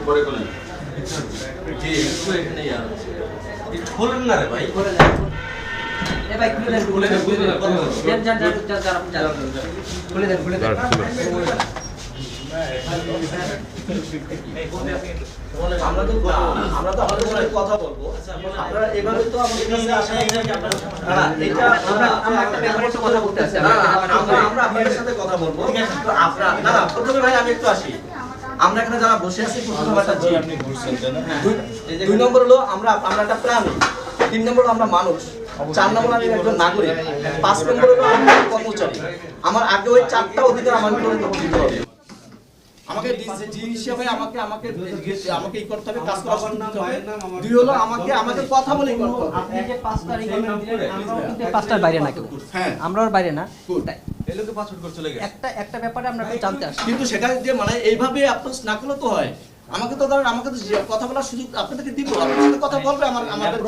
একটু পরে করলেন জি একটু এখানে ইয়া আছে। খোলেন না রে ভাই। এ ভাই খুলে দেন খুলে দেন, খুলে দেন, যান যান যান যান যান আপনি যান। খুলে দেন খুলে দেন। আমরা তো আমরা তো আমাদের কথা বলব। আপনারা এভাবে তো আমাদের কাছে আসা না না, এটা আমরা আমরা একটা ব্যাপারে কথা বলতে আছি না না, আমরা আমরা আপনাদের সাথে কথা বলব। তো আপনারা না না প্রথমে ভাই আমি একটু আসি। আমরা এখানে যারা বসে আছি দুই- দুই নম্বর হলো আমরা আমরা একটা প্রাণী তিন নম্বর হলো আমরা মানুষ চার নম্বর আমি একজন নাগরিক পাঁচ নম্বর হলো আমি কর্মচারী। আমার আগে ওই চারটা অধিকার আমার ভিতরে দিতে হবে। আমাকে হিসাবে আমাকে আমাকে আমাকে ই করতে হবে কাজ হবে। দুই হলো আমাকে আমাকে কথা বলেই করতে হবে। আপনি যে কিন্তু এই বাইরে না কেউ হ্যাঁ আমরাও বাইরে না? তাই। এই লোকে করে চলে গেছে। একটা একটা ব্যাপারে আমরা একটু জানতে আসি। কিন্তু সেখানে যে মানে এইভাবে অ্যাপ্রোচ না করলে তো হয়। আমাকে তো ধরেন আমাকে তো কথা বলার সুযোগ আপনাদেরকে দিব। আপনার সাথে কথা বলবে আমার আমাদের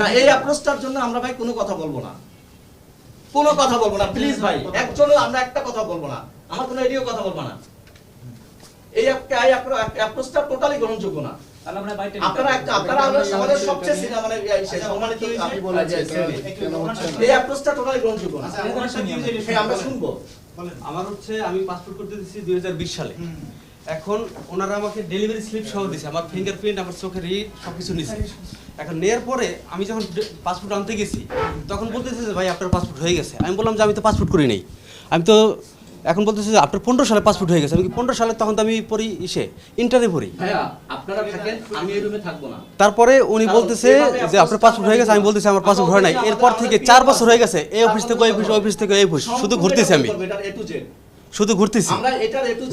না। এই অ্যাপ্রোচটার জন্য আমরা ভাই কোনো কথা বলব না। কোনো কথা বলব না প্লিজ ভাই। একজন আমরা একটা কথা বলব না। আমার কোনো এদিকেও কথা বলব না। এই অ্যাপ্রোচটা টোটালি গ্রহণযোগ্য না। আপনারা একটা আপনারা আমাদের সবচেয়ে সিনা মানে সম্মানিত আপনি বলেছেন এই অ্যাপ্রোচটা টোটালি গ্রহণযোগ্য না। হ্যাঁ, আমরা শুনব। আমার হচ্ছে আমি পাসপোর্ট করতে দুই সালে। এখন ওনারা আমাকে ডেলিভারি স্লিপ সহ দিছে। আমার ফিঙ্গারপ্রিন্ট আমার চোখের রিড সবকিছু নিছে। এখন নেয়ার পরে আমি যখন পাসপোর্ট আনতে গেছি তখন বলতেছে যে ভাই আপনার পাসপোর্ট হয়ে গেছে। আমি বললাম যে আমি তো পাসপোর্ট করি নাই। আমি তো এখন বলতেছে যে আপনার পনেরো সালে পাসপোর্ট হয়ে গেছে। আমি পনেরো সালে? তখন তো আমি পড়ি ইসে ইন্টারে পড়ি। তারপরে উনি বলতেছে যে আপনার পাসপোর্ট হয়ে গেছে। আমি বলতেছি আমার পাসপোর্ট হয় নাই। এরপর থেকে চার বছর হয়ে গেছে এই অফিস থেকে ওই অফিস অফিস থেকে এই অফিস শুধু ঘুরতেছি আমি। শুধু ঘুরতেছি।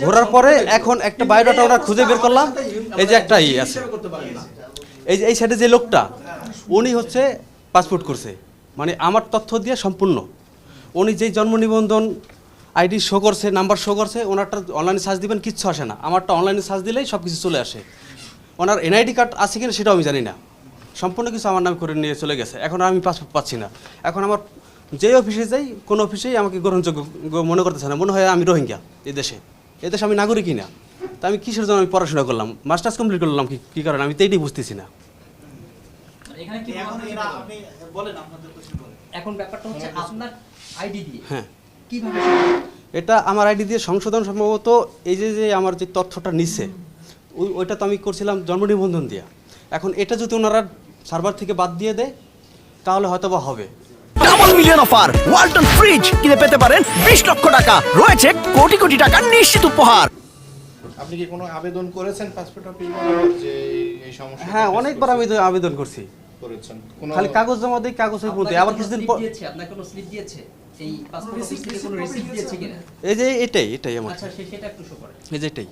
ঘোরার পরে এখন একটা বায়োডাটা ওরা খুঁজে বের করলাম। এই যে একটা ই আছে। এই এই সাইডে যে লোকটা, উনি হচ্ছে পাসপোর্ট করছে। মানে আমার তথ্য দিয়ে সম্পূর্ণ। উনি যেই জন্ম নিবন্ধন আইডি শো করছে নাম্বার শো করছে, ওনারটা অনলাইনে সার্চ দিবেন, কিচ্ছু আসে না। আমারটা অনলাইনে সার্চ দিলেই সব কিছু চলে আসে। ওনার এনআইডি কার্ড আছে কিনা সেটাও আমি জানি না। সম্পূর্ণ কিছু আমার নাম করে নিয়ে চলে গেছে। এখন আমি পাসপোর্ট পাচ্ছি না। এখন আমার যে অফিসে যাই, কোনো অফিসেই আমাকে গ্রহণযোগ্য মনে করতেছে না। মনে হয় আমি রোহিঙ্গা এই দেশে। এই দেশে আমি নাগরিকই না। তা আমি কিসের জন্য আমি পড়াশোনা করলাম? মাস্টার্স কমপ্লিট করলাম কি কী কারণে? আমি তো এইটাই বুঝতেছি না। এখানে কি এখন ব্যাপারটা হচ্ছে আপনার আইডি দিয়ে হ্যাঁ। কীভাবে এটা আমার আইডি দিয়ে সংশোধন সম্ভবত এই যে যে আমার যে তথ্যটা নিচ্ছে ওই ওইটা তো আমি করছিলাম জন্ম নিবন্ধন দিয়া। এখন এটা যদি ওনারা সার্ভার থেকে বাদ দিয়ে দেয় তাহলে হয়তো বা হবে। Double million offer Walton fridge কিনে পেতে পারেন বিশ লক্ষ টাকা। রয়েছে কোটি কোটি টাকা নিশ্চিত উপহার। আপনি কি কোনো আবেদন করেছেন পাসপোর্ট অফিস যে এই- সমস্যা হ্যাঁ অনেকবার আমি আবেদন করছি। করেছেন। কোনো খালি কাগজ জমা দিই কাগজের মধ্যে আবার কিছুদিন পর দিয়েছে? কোনো স্লিপ দিয়েছে? এই পাসপোর্ট অফিস থেকে কোনো রিসিপ্ট দিয়েছে কিনা? এই যে এটাই এটাই আমার। আচ্ছা সেটা একটু শো করে এই যে এটাই।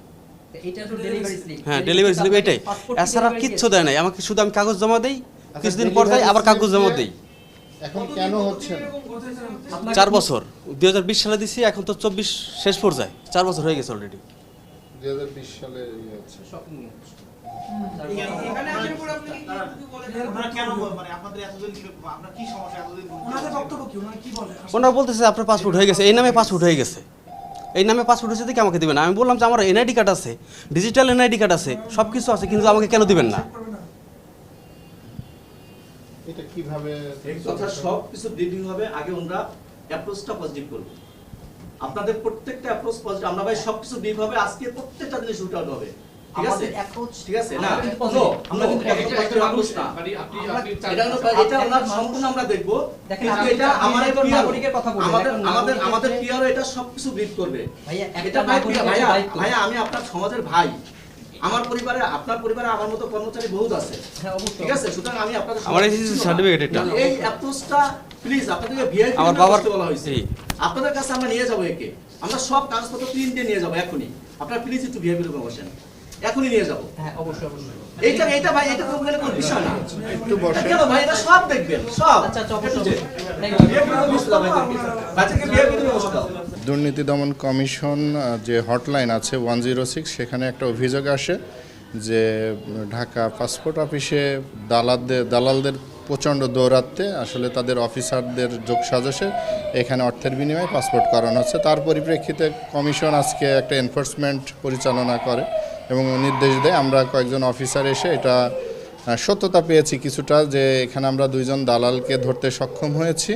এটা তো ডেলিভারি স্লিপ হ্যাঁ ডেলিভারি স্লিপ এটাই। এছাড়া কিচ্ছু দেয় নাই। আমাকে শুধু আমি কাগজ জমা দেই কিছুদিন পর যাই আবার কাগজ জমা দেই। এখন কেন হচ্ছে? চার বছর। দুই হাজার বিশ সালে দিছি এখন তো চব্বিশ শেষ পর্যায়ে। চার বছর হয়ে গেছে অলরেডি দুই হাজার বিশ সালে ইয়ে হচ্ছে। ওনারা বলতেছে আপনার পাসপোর্ট হয়ে গেছে। এই নামে পাসপোর্ট হয়ে গেছে। এই নামে পাসপোর্ট হয়েছে দেখে আমাকে দিবেন না। আমি বললাম যে আমার এনআইডি কার্ড আছে ডিজিটাল এনআইডি কার্ড আছে সব কিছু আছে কিন্তু আমাকে কেন দিবেন না? এটা কীভাবে সব কিছু ব্রিফিং হবে আগে আমরা অ্যাপ্রোচটা পজিটিভ করব। আপনাদের প্রত্যেকটা অ্যাপ্রোচ পজিটিভ আমরা ভাই সব কিছু ব্রিফ হবে আজকে প্রত্যেকটা জিনিস উঠে আউট হবে। ঠিক আছে? আমাদের ঠিক আছে? না। আমরা কিন্তু positive approach না। এটা হলো- এটা ওনার সম্পূর্ণ আমরা দেখব। কিন্তু এটা আপনি আমাদের একজন নাগরিকের কথা বললেন, আমাদের আমাদের আমাদের এটা সবকিছু ব্রিফ করবে। ভাইয়া এটা ভাই ভাইয়া আমি আপনার সমাজের ভাই। আমার পরিবারে আপনার পরিবারে আমার মতো কর্মচারী বহুত আছে। হ্যাঁ, অবশ্যই। ঠিক আছে? সুতরাং আমি আপনাদের আমার এই এটা। এই অ্যাপ্রোচটা প্লিজ আপনাদেরকে ভিআইপি আমার বাবার- বলা হয়েছে। আপনাদের কাছে আমরা নিয়ে যাব একে। আমরা সব কাগজপত্র প্রিন্ট দিয়ে নিয়ে যাব এখনই। আপনারা প্লিজ একটু ভিআইপি রুমে বসেন। এখনই নিয়ে যাব। হ্যাঁ অবশ্যই অবশ্যই। এইটা এইটা ভাই এটা কোনো কোনো বিষয় না। একটু বসে কেন ভাই এটা সব দেখবেন সব। আচ্ছা আচ্ছা অবশ্যই দুর্নীতি দমন কমিশন যে হটলাইন আছে ওয়ান জিরো সিক্স সেখানে একটা অভিযোগ আসে যে ঢাকা পাসপোর্ট অফিসে দালালদের দালালদের প্রচণ্ড দৌরাত্মে আসলে তাদের অফিসারদের যোগসাজশে এখানে অর্থের বিনিময়ে পাসপোর্ট করানো হচ্ছে। তার পরিপ্রেক্ষিতে কমিশন আজকে একটা এনফোর্সমেন্ট পরিচালনা করে এবং নির্দেশ দেয়, আমরা কয়েকজন অফিসার এসে এটা সত্যতা পেয়েছি কিছুটা যে এখানে আমরা দুইজন দালালকে ধরতে সক্ষম হয়েছি।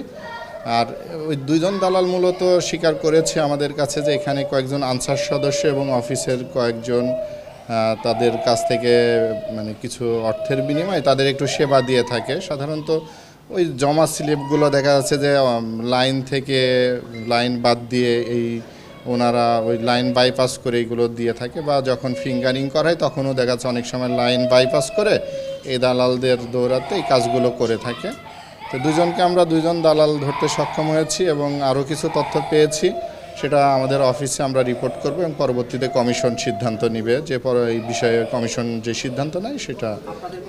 আর ওই দুইজন দালাল মূলত স্বীকার করেছে আমাদের কাছে যে এখানে কয়েকজন আনসার সদস্য এবং অফিসের কয়েকজন তাদের কাছ থেকে মানে কিছু অর্থের বিনিময়ে তাদের একটু সেবা দিয়ে থাকে। সাধারণত ওই জমা স্লিপগুলো দেখা যাচ্ছে যে লাইন থেকে লাইন বাদ দিয়ে এই ওনারা ওই লাইন বাইপাস করে এগুলো দিয়ে থাকে বা যখন ফিঙ্গারিং করায় তখনও দেখা যাচ্ছে অনেক সময় লাইন বাইপাস করে এই দালালদের দৌড়াতে এই কাজগুলো করে থাকে। তো দুজনকে আমরা দুজন দালাল ধরতে সক্ষম হয়েছি এবং আরও কিছু তথ্য পেয়েছি। সেটা আমাদের অফিসে আমরা রিপোর্ট করব এবং পরবর্তীতে কমিশন সিদ্ধান্ত নেবে। যে পরে এই বিষয়ে কমিশন যে সিদ্ধান্ত নেয় সেটা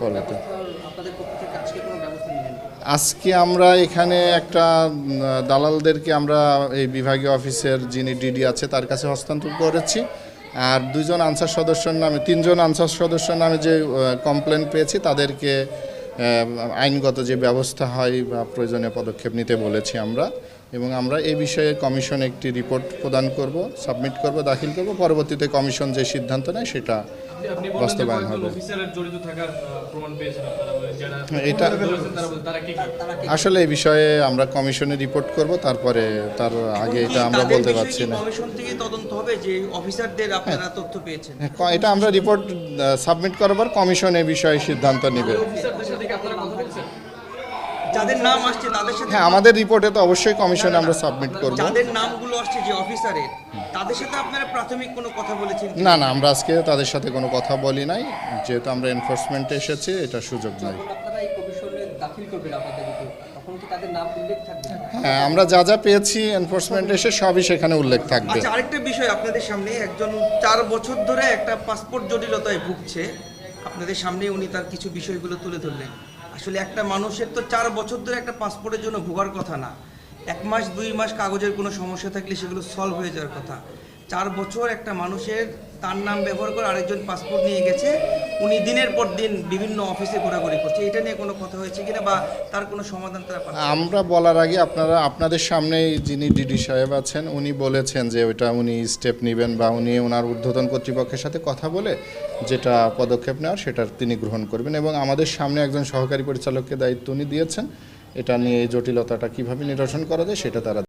পরবর্তী। আজকে আমরা এখানে একটা দালালদেরকে আমরা এই বিভাগীয় অফিসের যিনি ডিডি আছে তার কাছে হস্তান্তর করেছি। আর দুজন আনসার সদস্যের নামে তিনজন আনসার সদস্যের নামে যে কমপ্লেন পেয়েছি তাদেরকে আইনগত যে ব্যবস্থা হয় বা প্রয়োজনীয় পদক্ষেপ নিতে বলেছি আমরা। এবং আমরা এই বিষয়ে কমিশন একটি রিপোর্ট প্রদান করব সাবমিট করব দাখিল করব। পরবর্তীতে কমিশন যে সিদ্ধান্ত নেয় সেটা বাস্তবায়ন হবে। বলে যারা এটা আসলে এই বিষয়ে আমরা কমিশনে রিপোর্ট করব তারপরে তার আগে এটা আমরা বলতে পারছি না। কমিশন থেকে তদন্ত হবে যে অফিসারদের আপনারা তথ্য পেয়েছেন? হ্যাঁ, ক- এটা আমরা রিপোর্ট সাবমিট করার কমিশন এই বিষয়ে সিদ্ধান্ত নেবে অফিসারদের সাথে কি আপনারা কথা বলছেন যাদের নাম আসছে তাদের সাথে হ্যাঁ আমাদের রিপোর্টে তো অবশ্যই কমিশনে আমরা সাবমিট করব। যাদের নামগুলো আসছে যে অফিসারের তাদের সাথে আপনারা প্রাথমিক কোনো কথা বলেছেন না না আমরা আজকে তাদের সাথে কোনো কথা বলি নাই। যেহেতু আমরা এনফোর্সমেন্টে এসেছি এটা সুযোগ নাই। হ্যাঁ আমরা যা যা পেয়েছি এনফোর্সমেন্টে এসে সবই সেখানে উল্লেখ থাকবে। আচ্ছা আরেকটা বিষয় আপনাদের সামনে একজন চার বছর ধরে একটা পাসপোর্ট জটিলতায় ভুগছে। আপনাদের সামনে উনি তার কিছু বিষয়গুলো তুলে ধরলেন। আসলে একটা মানুষের তো চার বছর ধরে একটা পাসপোর্টের জন্য ভোগার কথা না। এক মাস, দুই মাস কাগজের কোনো সমস্যা থাকলে সেগুলো সলভ হয়ে যাওয়ার কথা। চার বছর একটা মানুষের তার নাম ব্যবহার করে আরেকজন পাসপোর্ট নিয়ে গেছে, উনি দিনের পর দিন বিভিন্ন অফিসে ঘোরাঘুরি করছে। এটা নিয়ে কোনো কথা হয়েছে কিনা বা তার কোনো সমাধান তারা আমরা বলার আগে আপনারা, আপনাদের সামনেই যিনি ডিডি সাহেব আছেন, উনি বলেছেন যে ওইটা উনি স্টেপ নেবেন বা উনি ওনার ঊর্ধ্বতন কর্তৃপক্ষের সাথে কথা বলে যেটা পদক্ষেপ নেওয়ার সেটা তিনি গ্রহণ করবেন এবং আমাদের সামনে একজন সহকারী পরিচালককে দায়িত্ব উনি দিয়েছেন। এটা নিয়ে এই জটিলতাটা কীভাবে নিরসন করা যায় সেটা তারা